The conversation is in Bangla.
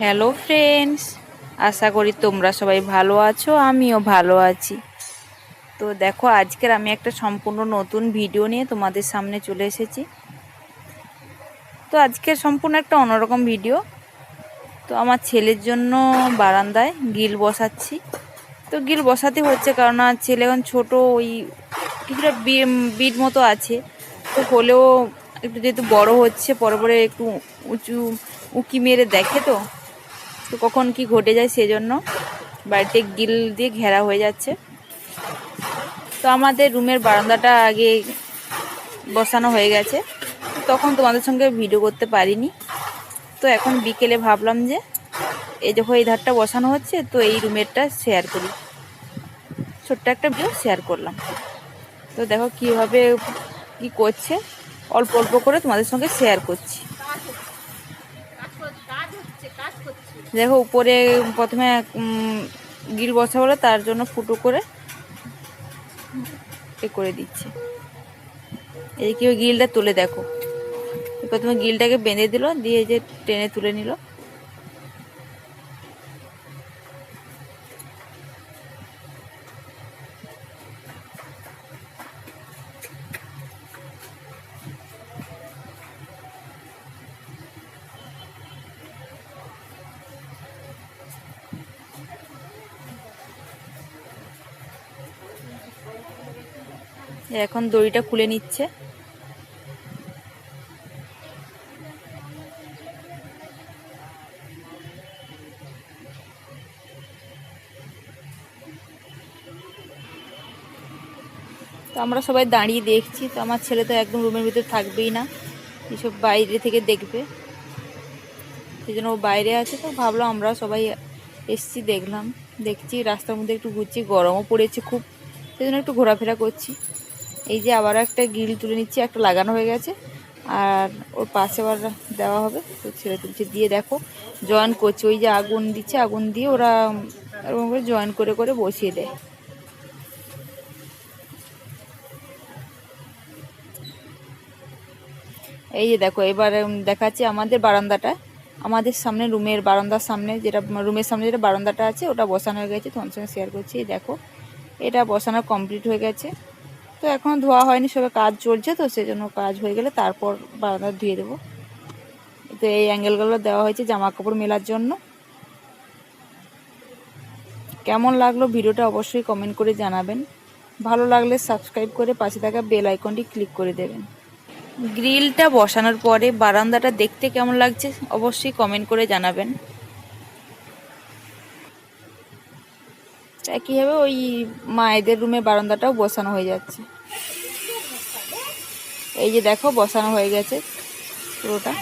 হ্যালো ফ্রেন্ডস আশা করি তোমরা সবাই ভালো আছো, আমিও ভালো আছি। তো দেখো, আজকের আমি একটা সম্পূর্ণ নতুন ভিডিও নিয়ে তোমাদের সামনে চলে এসেছি। তো আজকের সম্পূর্ণ একটা অন্যরকম ভিডিও তো আমার ছেলের জন্য বারান্দায় গিল বসাচ্ছি। তো গিল বসাতে হচ্ছে কারণ ছেলে এখন ছোটো, ওই কিছুটা বিট মতো আছে। তো হলেও একটু যেহেতু বড় হচ্ছে, পরে পরে একটু উঁচু উঁকি মেরে দেখে তো। তো কখন কি ঘটে যায় সেজন্য বাড়িতে গিল দিয়ে ঘেরা হয়ে যাচ্ছে। তো আমাদের রুমের বারান্দাটা আগে বসানো হয়ে গেছে। তখন তোমাদের সঙ্গে ভিডিও করতে পারিনি। তো এখন বিকেলে ভাবলাম যে এই যখন এই ধারটা বসানো হচ্ছে, তো এই রুমেরটা শেয়ার করি। ছোট্ট একটা ভিডিও শেয়ার করলাম। তো দেখো কীভাবে কি করছে, অল্প অল্প করে তোমাদের সঙ্গে শেয়ার করছি। দেখো, উপরে প্রথমে গিল বসা বলে তার জন্য ফুটো করে এ করে দিচ্ছে। এই গিলটা তুলে দেখো। প্রথমে গিলটাকে বেঁধে দিল, দিয়ে যে টেনে তুলে নিল। এখন দড়িটা খুলে নিচ্ছে। তো আমরা সবাই দাঁড়িয়ে দেখছি, তো আমার ছেলে তো একদম রুমের ভিতরে থাকবেই না। এসব বাইরে থেকে দেখবে। সেই জন্য ও বাইরে আছে, তো ভাবলাম আমরা সবাই এসছি, দেখলাম। দেখছি রাস্তার মধ্যে একটু ঘুরছি, গরমও পড়েছে খুব। সেই জন্য একটু ঘোরাফেরা করছি। এই যে আবার একটা গ্রিল তুলে নিচ্ছি, একটা লাগানো হয়ে গেছে। আর ওর পাশে আবার দেওয়া হবে, তো ছেড়ে তুলছে। দিয়ে দেখো, জয়েন করছে। ওই যে আগুন দিচ্ছে, আগুন দিয়ে ওরা এরকম করে জয়েন করে করে বসিয়ে দেয়। এই যে দেখো, এবার দেখাচ্ছে আমাদের বারান্দাটা। আমাদের সামনে রুমের বারান্দার সামনে যেটা, রুমের সামনে যেটা বারান্দাটা আছে, ওটা বসানো হয়ে গেছে। তোমার সঙ্গে শেয়ার করছি। দেখো, এটা বসানো কমপ্লিট হয়ে গেছে। তো এখন ধোয়া হয়নি, সবে কাজ চলছে তো সেই জন্য কাজ হয়ে গেলে তারপর বারান্দা ধুয়ে দেবো। তো এই অ্যাঙ্গেলগুলো দেওয়া হয়েছে জামা কাপড় মেলার জন্য। কেমন লাগল ভিডিওটা অবশ্যই কমেন্ট করে জানাবেন। ভালো লাগলে সাবস্ক্রাইব করে পাশে থাকা বেল আইকনটি ক্লিক করে দেবেন। গ্রিলটা বসানোর পরে বারান্দাটা দেখতে কেমন লাগছে অবশ্যই কমেন্ট করে জানাবেন। একইভাবে ওই মায়েদের রুমে বারান্দাটাও বসানো হয়ে যাচ্ছে। এই যে দেখো, বসানো হয়ে গেছে পুরোটা।